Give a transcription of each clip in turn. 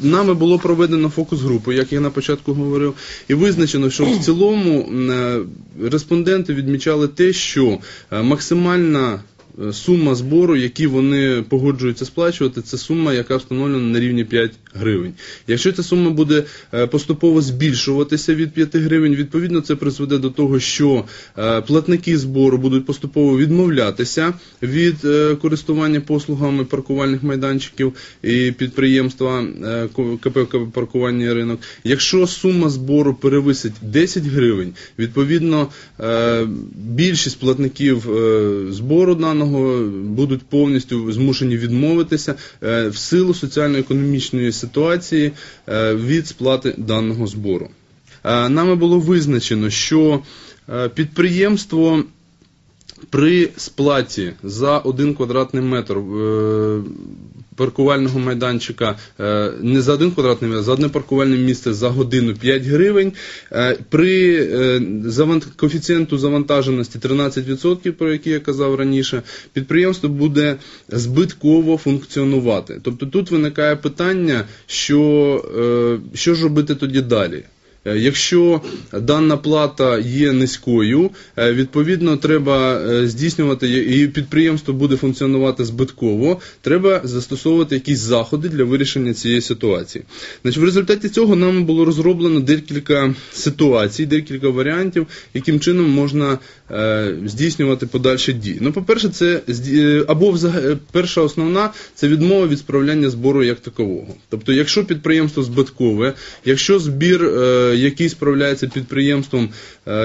Нами було проведено фокус-групу, як я на початку говорив, і визначено, що в цілому е, респонденти відмічали те, що е, максимальна сума збору, які вони погоджуються сплачувати, це сума, яка встановлена на рівні 5 гривень. Якщо ця сума буде е, поступово збільшуватися від 5 гривень, відповідно це призведе до того, що е, платники збору будуть поступово відмовлятися від е, користування послугами паркувальних майданчиків і підприємства е, КП паркування ринок. Якщо сума збору перевисить 10 гривень, відповідно е, більшість платників е, збору даного будуть повністю змушені відмовитися е, в силу соціально-економічної ситуації е, від сплати даного збору. Е, Нами було визначено, що підприємство при сплаті за один квадратний метр паркувального майданчика е, не за один квадратний метр, за одне паркувальне місце за годину 5 гривень. Е, При е, коефіцієнту завантаженості 13%, про який я казав раніше, підприємство буде збитково функціонувати. Тобто тут виникає питання, що, що ж робити тоді далі. Е, Якщо дана плата є низькою, е, відповідно треба е, здійснювати і підприємство буде функціонувати збитково, треба застосовувати якісь заходи для вирішення цієї ситуації. Значить, в результаті цього нам було розроблено декілька ситуацій, декілька варіантів, яким чином можна здійснювати подальші дії. Ну, по-перше, це або взаг- е, перша основна це відмова від справляння збору як такового. Тобто, якщо підприємство збиткове, якщо збір, е, справляються підприємством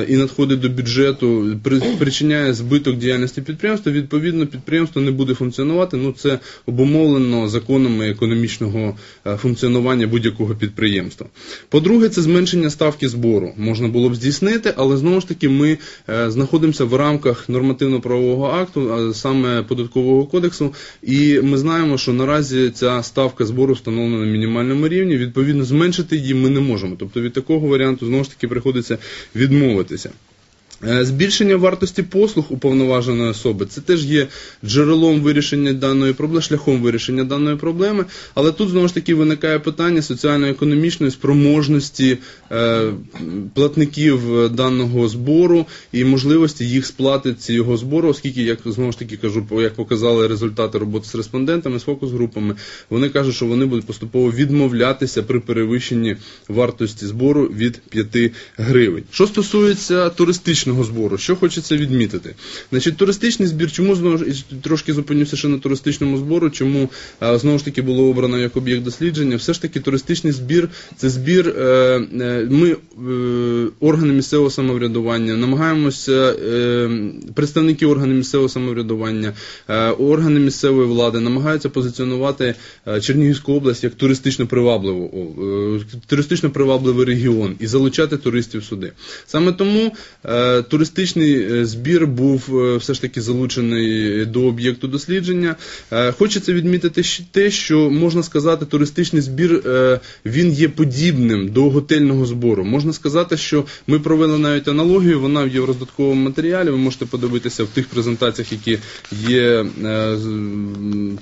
і надходить до бюджету, причиняє збиток діяльності підприємства, відповідно підприємство не буде функціонувати. Ну це обумовлено законами економічного е, функціонування будь-якого підприємства. По-друге, це зменшення ставки збору. Можна було б здійснити, але знову ж таки ми е, знаходимося в рамках нормативно-правового акту, а саме податкового кодексу, і ми знаємо, що наразі ця ставка збору встановлена на мінімальному рівні. Відповідно, зменшити її ми не можемо. Тобто від такого варіанту знову ж таки приходиться відмовитися. Е, Збільшення вартості послуг уповноваженої особи це теж є джерелом вирішення даної проблеми, шляхом вирішення даної проблеми, але тут знову ж таки виникає питання соціально-економічної спроможності е, платників е, даного збору і можливості їх сплати цього збору, оскільки, як знову ж таки кажу, як показали результати роботи з респондентами, з фокус-групами, вони кажуть, що вони будуть поступово відмовлятися при перевищенні вартості збору від 5 гривень. Що стосується туристичного збору, що хочеться відмітити? Значить, туристичний збір, чому знову трошки зупинюся ще на туристичному збору, чому е, знову ж таки було обрано як об'єкт дослідження? Все ж таки туристичний збір це збір. е, е, Ми органи місцевого самоврядування намагаємося представники органів місцевого самоврядування, органи місцевої влади намагаються позиціонувати Чернігівську область як туристично привабливу туристично привабливий регіон і залучати туристів сюди. Саме тому туристичний е, збір був е, все ж таки залучений до об'єкту дослідження. Е, Хочеться відмітити те, що можна сказати, туристичний збір він є подібним до готельного збору. Можна сказати, що ми провели навіть аналогію, вона в роздатковому матеріалі. Ви можете подивитися в тих презентаціях, які є.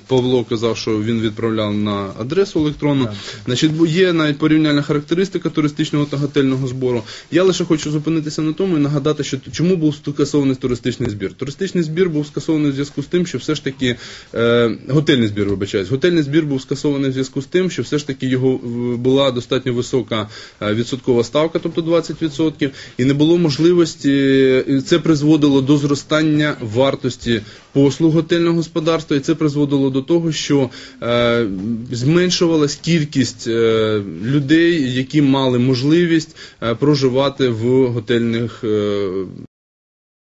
Павло казав, що він відправляв на адресу електронну. Значить, є навіть порівняльна характеристика туристичного та готельного збору. Я лише хочу зупинитися на тому і нагадати, що чому був скасований туристичний збір. Туристичний збір був скасований в зв'язку з тим, що все ж таки е, готельний збір, вибачаюсь. Готельний збір був скасований в зв'язку з тим, що все ж таки його була достатньо висока е, відсоткова ставка, тобто 20%, і не було можливості. Це призводило до зростання вартості послуг готельного господарства, і це призводило до того, що е, зменшувалась кількість е, людей, які мали можливість е, проживати в готельних е,